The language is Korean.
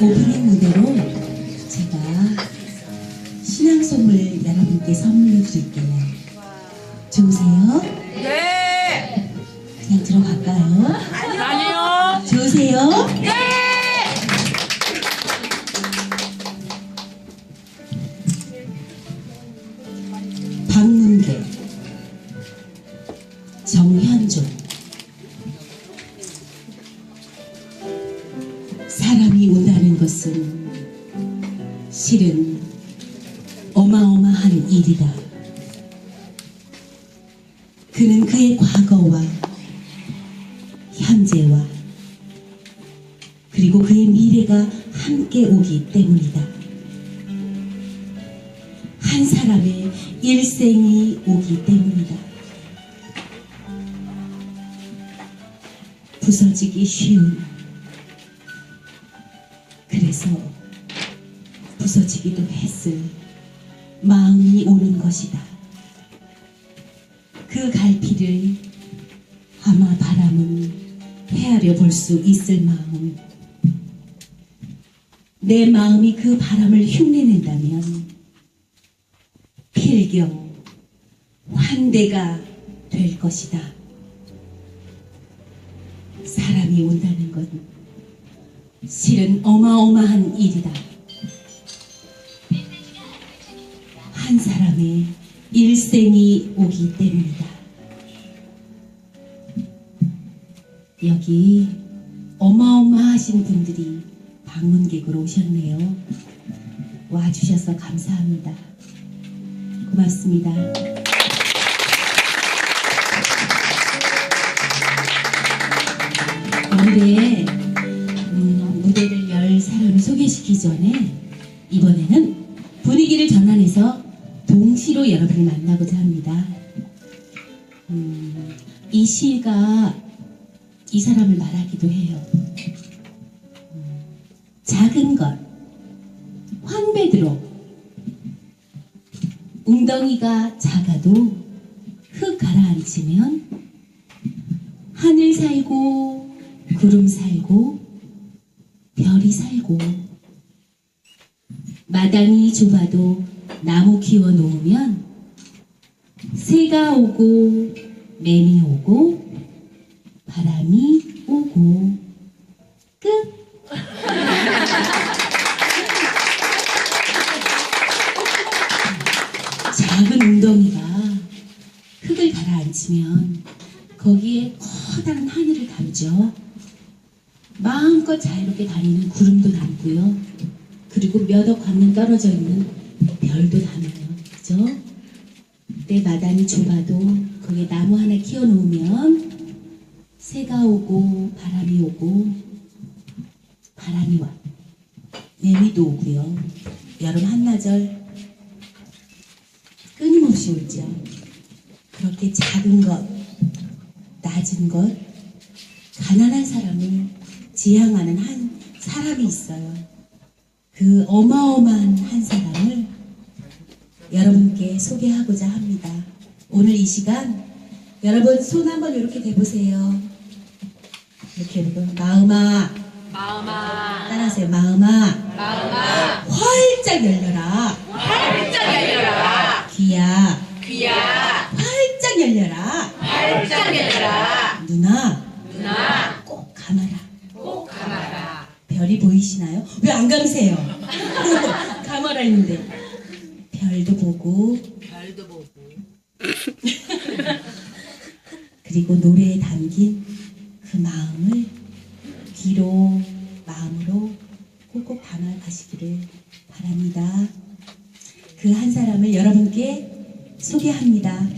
오프닝 무대로 제가 신앙송을 여러분께 선물로 드릴게요. 좋으세요? 네. 그냥 들어갈까요? 아니요. 좋으세요? 네. 박문계 사람이 온다는 것은 실은 어마어마한 일이다. 그는 그의 과거와 현재와 그리고 그의 미래가 함께 오기 때문이다. 한 사람의 일생이 오기 때문이다. 부서지기 쉬운 부서지기도 했을 마음이 오는 것이다. 그 갈피를 아마 바람은 헤아려 볼 수 있을 마음. 내 마음이 그 바람을 흉내낸다면 필경 환대가 될 것이다. 사람이 온다는 건 실은 어마어마한 일이다. 사람의 일생이 오기 때문이다. 여기 어마어마하신 분들이 방문객으로 오셨네요. 와주셔서 감사합니다. 고맙습니다. 오늘의 음, 무대를 열 사람을 소개시키기 전에 이번에는 시로 여러분을 만나고자 합니다. 음, 이 시가 이 사람을 말하기도 해요. 음, 작은 것, 황베드로 웅덩이가 작아도 흙 가라앉히면 하늘 살고 구름 살고 별이 살고 마당이 좁아도 나무 키워 놓으면 새가 오고 매미 오고 바람이 오고 끝 작은 웅덩이가 흙을 가라앉히면 거기에 커다란 하늘을 담죠. 마음껏 자유롭게 다니는 구름도 담고요. 그리고 몇 억 광년 떨어져 있는 별도 담아요. 그죠? 내 마당이 좁아도 거기에 나무 하나 키워 놓으면 새가 오고 바람이 오고 바람이 와. 매미도 오고요. 여름 한나절 끊임없이 오죠. 그렇게 작은 것, 낮은 것, 가난한 사람을 지향하는 한 사람이 있어요. 그 어마어마한 한 사람을 여러분께 소개하고자 합니다. 오늘 이 시간 여러분 손 한번 이렇게 대보세요. 이렇게 여러분 마음아 마음아. 따라하세요. 마음아 마음아. 활짝 열려라. 활짝 열려라. 귀야 귀야. 활짝 열려라. 활짝 열려라. 누나 누나. 꼭 감아라. 꼭 감아라. 별이 보이시나요? 왜 안 감으세요? 감아라 했는데 보고 별도 보고. 그리고 노래에 담긴 그 마음을 귀로 마음으로 꼭꼭 담아 가시기를 바랍니다. 그 한 사람을 여러분께 소개합니다.